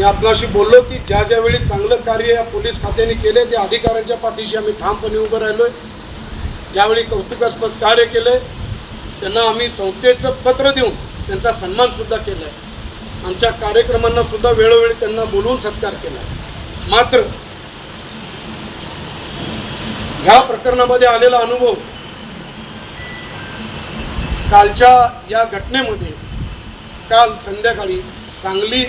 मी आपणाशी बोललो की ज्या ज्यावेळी चांगलं कार्य या पोलीस खात्याने केले त्या अधिकाऱ्यांच्या पाठीशी आम्ही ठामपणे उभं राहिलो आहे ज्यावेळी कौतुकास्पद कार्य केलं त्यांना आम्ही संस्थेचं पत्र देऊन त्यांचा सन्मानसुद्धा केला आहे आमच्या कार्यक्रमांनासुद्धा वेळोवेळी त्यांना बोलवून सत्कार केला आहे मात्र ह्या प्रकरणामध्ये आलेला अनुभव कालच्या या घटनेमध्ये काल संध्याकाळी सांगली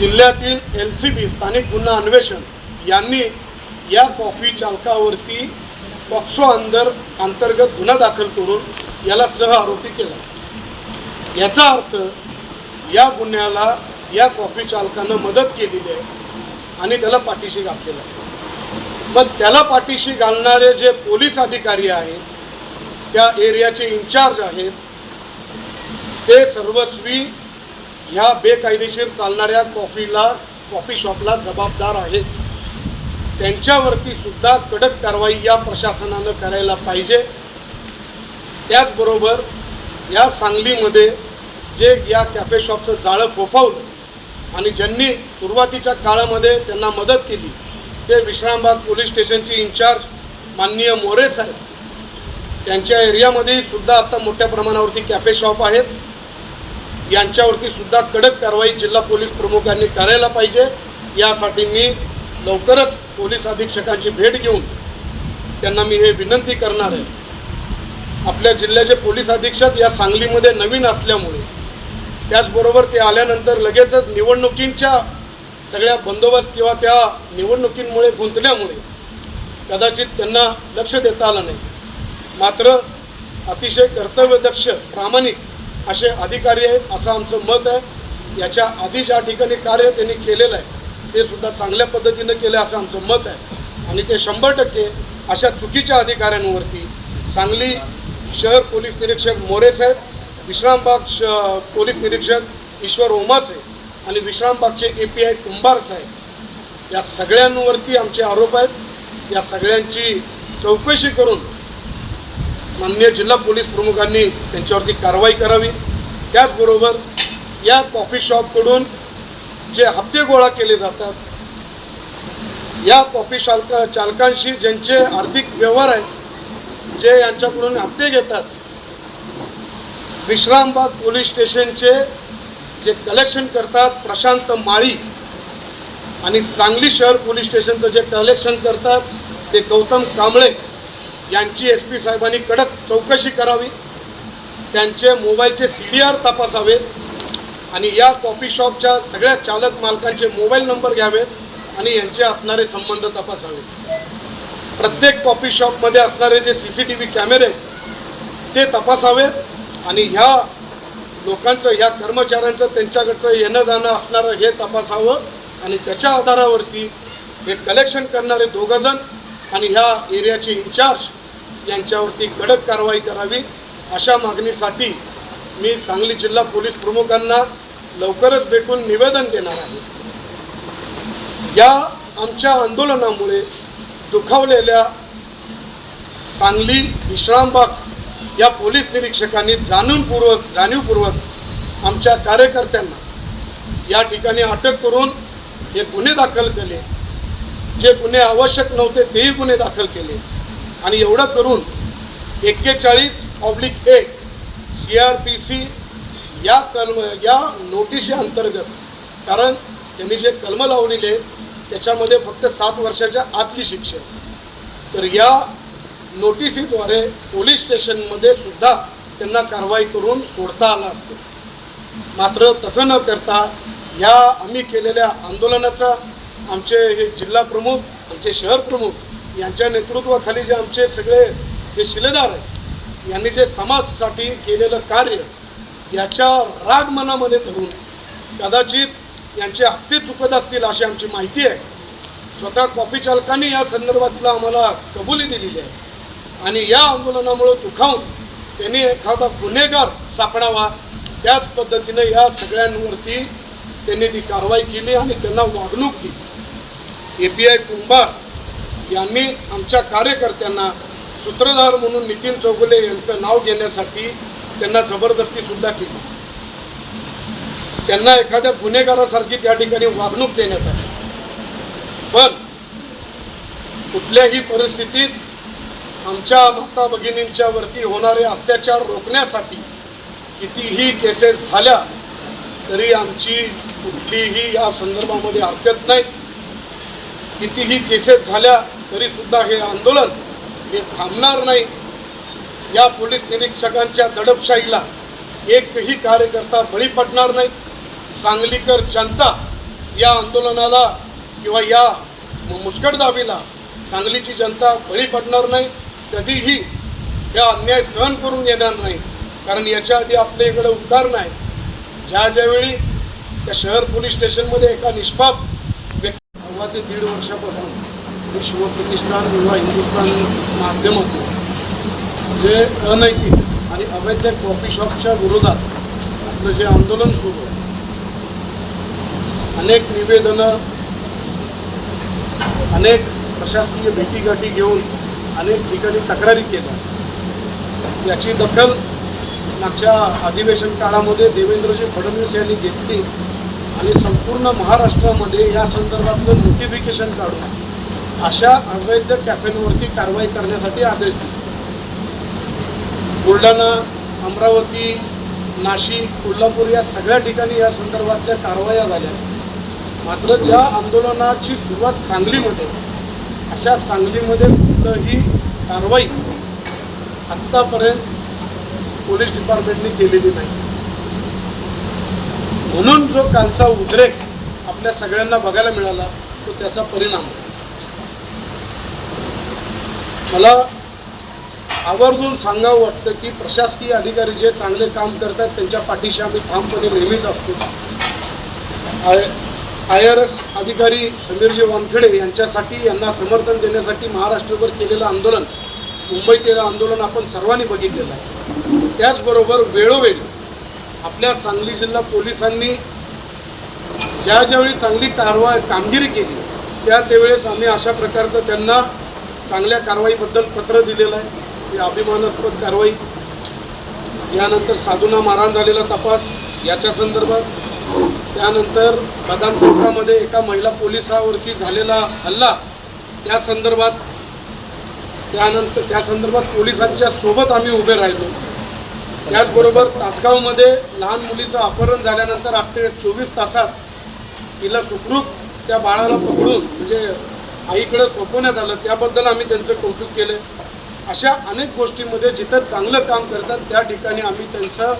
जिल्ह्यातील एल सी बी स्थानिक गुन्हा अन्वेषण यांनी या कॉफी चालकावरती पॉक्सो अंदर अंतर्गत गुन्हा दाखल करून याला सह आरोपी केला. याचा अर्थ या गुन्ह्याला या कॉफी चालकानं मदत केलेली आहे आणि त्याला पाठीशी घातलेलं आहे. मग त्याला पाठीशी घालणारे जे पोलीस अधिकारी आहेत त्या एरियाचे इन्चार्ज आहेत ते सर्वस्वी ह्या बेकायदेशीर चालणाऱ्या कॉफीला कॉफी शॉपला जबाबदार आहेत. त्यांच्यावरती सुद्धा कडक कारवाई या प्रशासनानं करायला पाहिजे. त्याचबरोबर या सांगलीमध्ये जे या कॅफे शॉपचं जाळं फोफावलं आणि ज्यांनी सुरुवातीच्या काळामध्ये त्यांना मदत केली ते विश्रामबाग पोलीस स्टेशनचे इन्चार्ज माननीय मोरे साहेब. त्यांच्या एरियामध्ये सुद्धा आता मोठ्या प्रमाणावरती कॅफे शॉप आहेत. यांच्यावरती सुद्धा कडक कारवाई जिल्हा पोलीस प्रमुखांनी करायला पाहिजे. यासाठी मी लवकरच पोलीस अधीक्षकांची भेट घेऊन त्यांना मी हे विनंती करणार आहे. आपल्या जिल्ह्याचे पोलीस अधीक्षक या सांगलीमध्ये नवीन असल्यामुळे त्याचबरोबर ते आल्यानंतर लगेचच निवडणुकींच्या सगळ्या बंदोबस्त किंवा त्या निवडणुकींमुळे गुंतल्यामुळे कदाचित त्यांना लक्ष देता आलं नाही. मात्र अतिशय कर्तव्यदक्ष प्रामाणिक असे अधिकारी आहेत असं आमचं मत आहे. याच्या आधी ज्या ठिकाणी कार्य त्यांनी केलेलं आहे ते सुद्धा चांगल्या पद्धतीनं केलं आहे असं आमचं मत आहे. आणि ते शंभर टक्के अशा चुकीच्या अधिकाऱ्यांवरती सांगली शहर पोलीस निरीक्षक मोरे साहेब विश्रामबाग श पोलीस निरीक्षक ईश्वर ओमासे आणि विश्रामबागचे ए पी आय कुंभार साहेब या सगळ्यांवरती आमचे आरोप आहेत. या सगळ्यांची चौकशी करून माननीय जिल्हा पोलीस प्रमुखांनी त्यांच्यावरती कारवाई करावी. त्याचबरोबर या कॉफी शॉपकडून जे हप्ते गोळा केले जातात या कॉफी चालक चालकांशी ज्यांचे आर्थिक व्यवहार आहेत जे यांच्याकडून हप्ते घेतात विश्रामबाग पोलीस स्टेशनचे जे कलेक्शन करतात प्रशांत माळी आणि सांगली शहर पोलीस स्टेशनचं जे कलेक्शन करतात ते गौतम कांबळे यांची एस पी साहेबांनी कडक चौकशी करावी त्यांचे मोबाईलचे सी डी आर तपासावे आणि या कॉफी शॉपच्या सगळ्या चालक मालकांचे मोबाईल नंबर घ्यावेत आणि यांचे असणारे संबंध तपासावे. प्रत्येक कॉफी शॉपमध्ये असणारे जे सी सी टी व्ही कॅमेरे ते तपासावेत आणि ह्या लोकांचं ह्या कर्मचाऱ्यांचं त्यांच्याकडचं येणं जाणं असणारं हे तपासावं आणि त्याच्या आधारावरती हे कलेक्शन करणारे दोघंजण आणि ह्या एरियाचे इन्चार्ज यांच्यावरती कडक कारवाई करावी अशा मागणीसाठी मी सांगली जिल्हा पोलीस प्रमुखांना लवकरच भेटून निवेदन देणार आहे. या आमच्या आंदोलनामुळे दुखावलेल्या सांगली विश्रामबाग या पोलीस निरीक्षकांनी जाणूनपूर्वक जाणीवपूर्वक आमच्या कार्यकर्त्यांना या ठिकाणी अटक करून हे गुन्हे दाखल केले. जे गुन्हे आवश्यक नव्हते तेही गुन्हे दाखल केले. आणि एवढं करून एक्केचाळीस ऑब्लिक एक सी आर पी सी या कलम या नोटिशी अंतर्गत कारण त्यांनी जे कलम लावलेले त्याच्यामध्ये फक्त सात वर्षाच्या आतली शिक्षा तर या नोटिसीद्वारे पोलीस स्टेशनमध्ये सुद्धा त्यांना कारवाई करून सोडता आला असतो. मात्र तसं न करता ह्या आम्ही केलेल्या आंदोलनाचा आमचे हे जिल्हा प्रमुख आमचे शहर प्रमुख यांच्या नेतृत्वाखाली जे आमचे सगळे जे शिलेदार आहेत यांनी जे समाजसाठी केलेलं कार्य याच्या राग मनामध्ये धरून कदाचित यांचे हप्ते चुकत असतील अशी आमची माहिती आहे. स्वतः कॉफी चालकांनी या संदर्भातला आम्हाला कबुली दिलेली आहे. आणि या आंदोलनामुळे दुखावून त्यांनी एखादा गुन्हेगार सापडावा त्याच पद्धतीने या सगळ्यांवरती त्यांनी ती कारवाई केली आणि त्यांना वागणूक दिली. ए पी आय कुंभार यांनी आमच्या कार्यकर्त्यांना सूत्रधार म्हणून नितीन चौगुले यांचं नाव घेण्यासाठी त्यांना जबरदस्ती सुद्धा केली. त्यांना एखाद्या गुन्हेगारासारखी त्या ठिकाणी वागणूक देण्यात आली. पण कुठल्याही परिस्थितीत आमच्या माता भगिनींच्या वरती होणारे अत्याचार रोखण्यासाठी कितीही केसेस झाल्या तरी आमची कुठलीही या संदर्भामध्ये हरकत नाही. कितीही केसेस झाल्या तरीसुद्धा हे आंदोलन हे थांबणार नाही. या पोलीस निरीक्षकांच्या दडपशाहीला एकही कार्यकर्ता बळी पडणार नाही. सांगलीकर जनता या आंदोलनाला किंवा या मुस्कटदाबीला सांगलीची जनता बळी पडणार नाही. कधीही या अन्याय सहन करून येणार नाही. कारण याच्या आधी आपल्या इकडे उदाहरण आहे ज्या ज्यावेळी त्या शहर पोलीस स्टेशनमध्ये एका निष्पाप व्यक्ती सव्वा ते दीड वर्षापासून विश्व शिवप्रतिष्ठान किंवा हिंदुस्थान माध्यमातून जे अनैतिक आणि अवैध कॉफी शॉपच्या विरोधात आपलं जे आंदोलन सुरू आहे. अनेक निवेदनं अनेक प्रशासकीय भेटीगाठी घेऊन अनेक ठिकाणी तक्रारी केल्या. याची दखल मागच्या अधिवेशन काळामध्ये देवेंद्रजी फडणवीस यांनी घेतली आणि संपूर्ण महाराष्ट्रामध्ये या संदर्भातलं नोटिफिकेशन काढून अशा अवैध कॅफेंवरती कारवाई करण्यासाठी आदेश दिले. बुलढाणा अमरावती नाशिक कोल्हापूर या सगळ्या ठिकाणी या संदर्भातल्या कारवाया झाल्या. मात्र ज्या आंदोलनाची सुरुवात सांगलीमध्ये अशा सांगलीमध्ये कुठलंही कारवाई आत्तापर्यंत पोलीस डिपार्टमेंटने केलेली नाही. म्हणून जो कालचा उद्रेक आपल्या सगळ्यांना बघायला मिळाला तो त्याचा परिणाम आहे. मला आवर्जून सांगावं वाटतं की प्रशासकीय अधिकारी जे चांगले काम करतात त्यांच्या पाठीशी आम्ही ठामपणे नेहमीच असतो. आय आय आर एस अधिकारी समीरजी वानखेडे यांच्यासाठी यांना समर्थन देण्यासाठी महाराष्ट्रभर केलेलं आंदोलन मुंबईत केलेलं आंदोलन आपण सर्वांनी बघितलेलं आहे. त्याचबरोबर वेळोवेळी आपल्या सांगली जिल्हा पोलिसांनी ज्या ज्यावेळी चांगली कारवा कामगिरी केली त्या त्यावेळेस आम्ही अशा प्रकारचं त्यांना चांगल्या कारवाईबद्दल पत्र दिलेलं आहे. ही अभिमानास्पद कारवाई. यानंतर साधूंना मारहाण झालेला तपास याच्या संदर्भात. त्यानंतर बदाम चौकामध्ये एका महिला पोलिसावरती झालेला हल्ला त्या संदर्भात. त्यानंतर त्या संदर्भात पोलिसांच्या सोबत आम्ही उभे राहिलो. त्याचबरोबर तासगावमध्ये लहान मुलीचं अपहरण झाल्यानंतर अठ्ठे चोवीस तासात तिला सुखरूप त्या बाळाला पकडून म्हणजे आईकडे सोपवण्यात आलं त्याबद्दल आम्ही त्यांचं कौतुक केलं अशा अनेक गोष्टींमध्ये जिथं चांगलं काम करतात त्या ठिकाणी आम्ही त्यांचं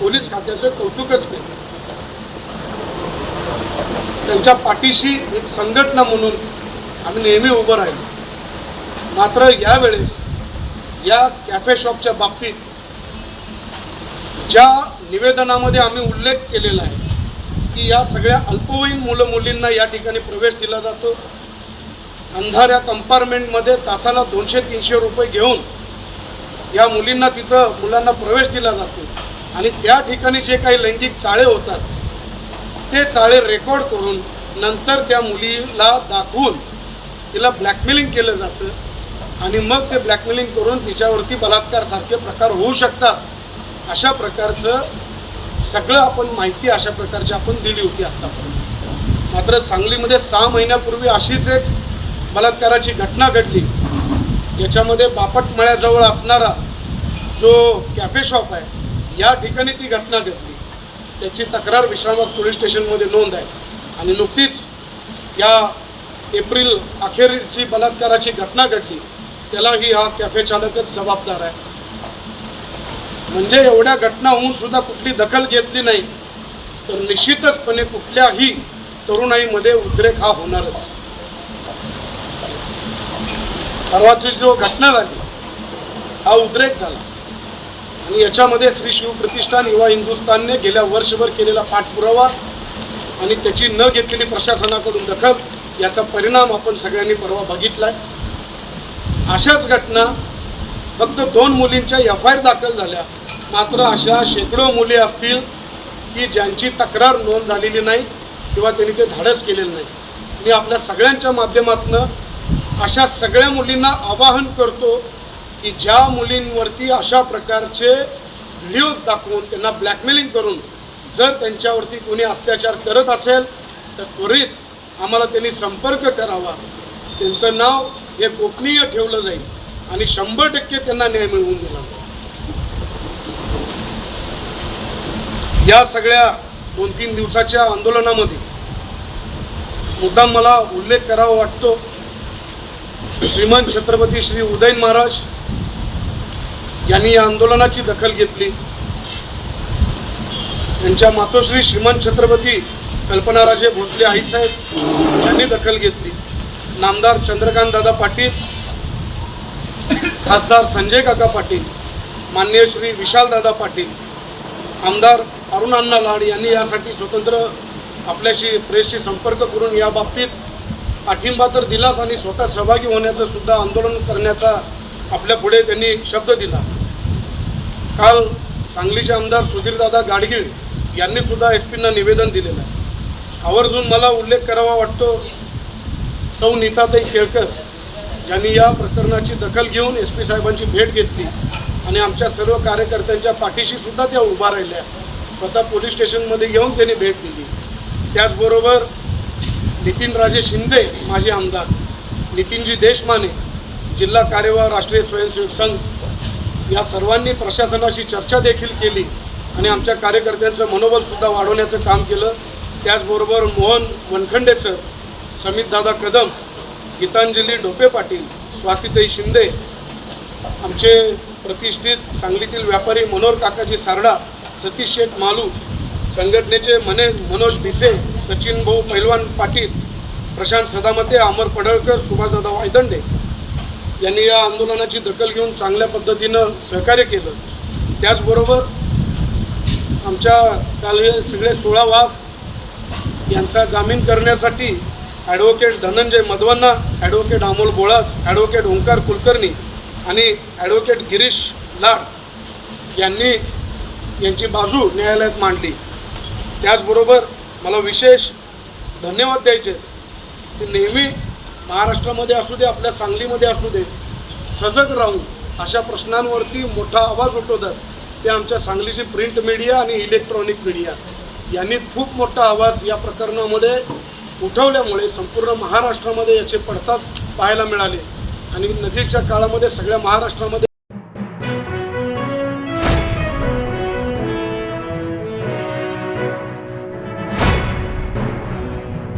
पोलीस खात्याचं कौतुकच केलं. त्यांच्या पाठीशी एक संघटना म्हणून आम्ही नेहमी उभं राहिलो. मात्र यावेळेस या कॅफे शॉपच्या बाबतीत ज्या निवेदनामध्ये आम्ही उल्लेख केलेला आहे की या सगळ्या अल्पवयीन मुलं मुलींना या ठिकाणी प्रवेश दिला जातो अंधाऱ्या कंपार्टमेंटमध्ये तासाला दोनशे तीनशे रुपये घेऊन या मुलींना तिथं मुलांना प्रवेश दिला जातो. आणि त्या ठिकाणी जे काही लैंगिक चाळे होतात ते चाळे रेकॉर्ड करून नंतर त्या मुलीला दाखवून तिला ब्लॅकमेलिंग केलं जातं. आणि मग ते ब्लॅकमेलिंग करून तिच्यावरती बलात्कारसारखे प्रकार होऊ शकतात. अशा प्रकारचं सगळं आपण माहिती अशा प्रकारची आपण दिली होती आत्तापर्यंत मात्र सांगलीमध्ये सहा महिन्यापूर्वी अशीच एक बलात्काराची घटना घडली. याच्यामध्ये बापटमळ्याजवळ असणारा जो कॅफे शॉप आहे या ठिकाणी ती घटना घडली. त्याची तक्रार विश्रामबाग पोलीस स्टेशनमध्ये नोंद आहे. आणि नुकतीच या एप्रिल अखेरीची बलात्काराची घटना घडली. त्यालाही हा कॅफे चालकच जबाबदार आहे. म्हणजे एवढ्या घटना होऊन सुद्धा कुठली दखल घेतली नाही तर निश्चितचपणे कुठल्याही तरुणाईमध्ये उद्रेक हा होणारच. परवाची जो घटना झाली हा उद्रेक झाला. आणि याच्यामध्ये श्री शिवप्रतिष्ठान युवा हिंदुस्थानने गेल्या वर्षभर केलेला पाठपुरावा आणि त्याची न घेतलेली प्रशासनाकडून दखल याचा परिणाम आपण सगळ्यांनी परवा आहे अशाच घटना फक्त दोन मुलींच्या एफ आय आर दाखल झाल्या. मात्र अशा शेकडो मुली असतील की ज्यांची तक्रार नोंद झालेली नाही किंवा त्यांनी ते धाडस केलेलं नाही. मी आपल्या सगळ्यांच्या माध्यमातून अशा सगळ्या मुलींना आवाहन करतो की ज्या मुलींवरती अशा प्रकारचे व्हिडिओज दाखवून त्यांना ब्लॅकमेलिंग करून जर त्यांच्यावरती कोणी अत्याचार करत असेल तर त्वरित आम्हाला त्यांनी संपर्क करावा. त्यांचं नाव हे गोपनीय ठेवलं जाईल आणि शंभर टक्के त्यांना न्याय मिळवून दिला या सगळ्या दोन तीन दिवसाच्या आंदोलनामध्ये मुद्दाम मला उल्लेख करावा वाटतो. श्रीमंत छत्रपती श्री उदयन महाराज यांनी या आंदोलनाची दखल घेतली. त्यांच्या मातोश्री श्रीमंत छत्रपती कल्पनाराजे भोसले आईसाहेब यांनी दखल घेतली. नामदार चंद्रकांत दादा पाटील खासदार संजय काका पाटील मान्य श्री विशाल दादा पाटील आमदार अरुण लाड यांनी यासाठी स्वतंत्र आपल्याशी प्रेसशी संपर्क करून या बाबतीत पाठिंबा तर दिलाच आणि स्वतः सहभागी होण्याचं सुद्धा आंदोलन करण्याचा आपल्या पुढे त्यांनी शब्द दिला. काल सांगलीचे आमदार सुधीरदादा गाडगीळ यांनी सुद्धा एस पींना निवेदन दिलेलं आहे. आवर्जून मला उल्लेख करावा वाटतो सौ नीताताई केळकर यांनी या प्रकरणाची दखल घेऊन एस पी साहेबांची भेट घेतली आणि आमच्या सर्व कार्यकर्त्यांच्या पाठीशी सुद्धा त्या उभा राहिल्या. स्वतः पोलीस स्टेशनमध्ये घेऊन त्यांनी भेट दिली. त्याचबरोबर नितीनराजे शिंदे माजी आमदार नितीनजी देशमाने जिल्हा कार्यवाह राष्ट्रीय स्वयंसेवक संघ या सर्वांनी प्रशासनाशी चर्चा देखील केली आणि आमच्या कार्यकर्त्यांचं मनोबलसुद्धा वाढवण्याचं काम केलं. त्याचबरोबर मोहन वनखंडे सर समितदादा कदम गीतांजली ढोपे पाटील स्वातीताई शिंदे आमचे प्रतिष्ठित सांगलीतील व्यापारी मनोहर काकाजी सारडा सतीश शेठ मालू संघटनेचे मने मनोज भिसे सचिन भाऊ पैलवान पाटील प्रशांत सदामते अमर पडळकर सुभाषदादा वायदंडे यांनी या आंदोलनाची दखल घेऊन चांगल्या पद्धतीनं सहकार्य केलं. त्याचबरोबर आमच्या काल हे सगळे सोळा वाघ यांचा जामीन करण्यासाठी advocate Dhananjay Madhavanna advocate Amol Bolas advocate Omkar Kulkarni आणि ॲडव्होकेट गिरीश लाड यांनी यांची बाजू न्यायालयात मांडली. त्याचबरोबर मला विशेष धन्यवाद द्यायचे की नेहमी महाराष्ट्रामध्ये असू दे आपल्या सांगलीमध्ये असू दे सजग राहून अशा प्रश्नांवरती मोठा आवाज उठवतात ते आमच्या सांगलीची प्रिंट मीडिया आणि इलेक्ट्रॉनिक मीडिया. यांनी खूप मोठा आवाज या प्रकरणामध्ये उठवल्यामुळे संपूर्ण महाराष्ट्रामध्ये याचे पडसाद पाहायला मिळाले. आणि नजीकच्या काळामध्ये सगळ्या महाराष्ट्रामध्ये